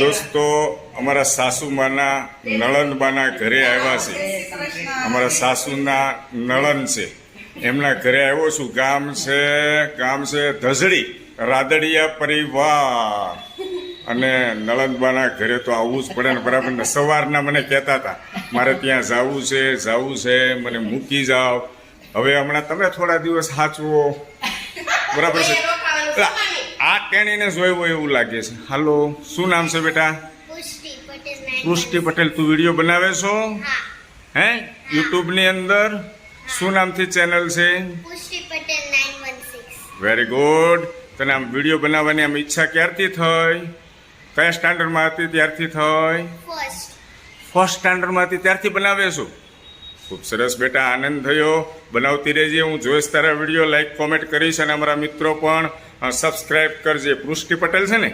દોસ્તો અમારા સાસુમાના નળનબાના ઘરે આવ્યા છે. અમારા સાસુના નળન છે. એમના ઘરે આવ્યો છું. ગામ છે ગામ છે ધસડી રાદડિયા પરિવાર. અને નળનબાના ઘરે તો આવવું જ પડે ને બરાબર ને સવારના મને કહેતા હતા મારે ત્યાં જવું છે જવું છે મને મૂકી જાઓ. હવે હમણાં તમે થોડા દિવસ સાચવો બરાબર છે. આ તેણીને જોયું એવું લાગે છે. હાલો શું નામ છે બેટા? પુષ્ટિ પટેલ તું વીડિયો બનાવે છો? હા. યુટ્યુબની અંદર શું નામથી ચેનલ છે? Very good. તને આમ વીડિયો બનાવવાની આમ ઈચ્છા ક્યારથી થઈ? કયા સ્ટાન્ડર્ડમાં હતી ત્યારથી થઈ? ફર્સ્ટ ફર્સ્ટ સ્ટાન્ડર્ડમાં હતી ત્યારથી બનાવે છું? ખૂબ સરસ બેટા આનંદ થયો. બનાવતી રહેજે હું જોઈશ તારા વીડિયો લાઈક કોમેન્ટ કરીશ અને અમારા મિત્રો પણ સબસ્ક્રાઈબ કરજે. પૃષ્ટિ પટેલ છે ને?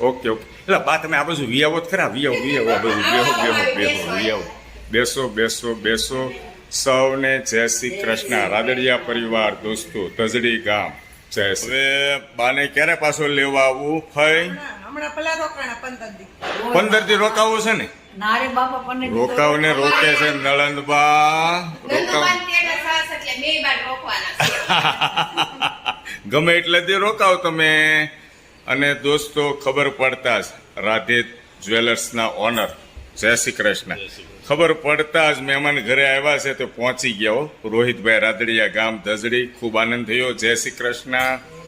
Okay okay. એટલે બા તમે આ બાજુ વિયાવો જ ખરા? વિયાવો વિયાવો આ બાજુ બેહો બેહો બેહો વિયાવો બેસો. બેસો બેસો સૌને જય શ્રી કૃષ્ણ. રાદડિયા પરિવાર દોસ્તો તજડી ગામ. જય શ્રી. હવે બાને ક્યારે પાછો લેવા આવું ફઈ? હમણાં પેલા રોકાણા પંદર દી. પંદરથી રોકાવું છે ને? નારે બાપા પણ રોકાવને રોકે છે નળંદબા રોકાવ. ગમે એટલે તે રોકાવ તમે. અને દોસ્તો ખબર પડતા જ રાધે જ્વેલર્સના ઓનર. જય શ્રી કૃષ્ણ. ખબર પડતા જ મહેમાન ઘરે આવ્યા છે તો પહોંચી ગયા. હો રોહિતભાઈ રાદડિયા ગામ ધજડી. ખૂબ આનંદ થયો. જય શ્રી કૃષ્ણ.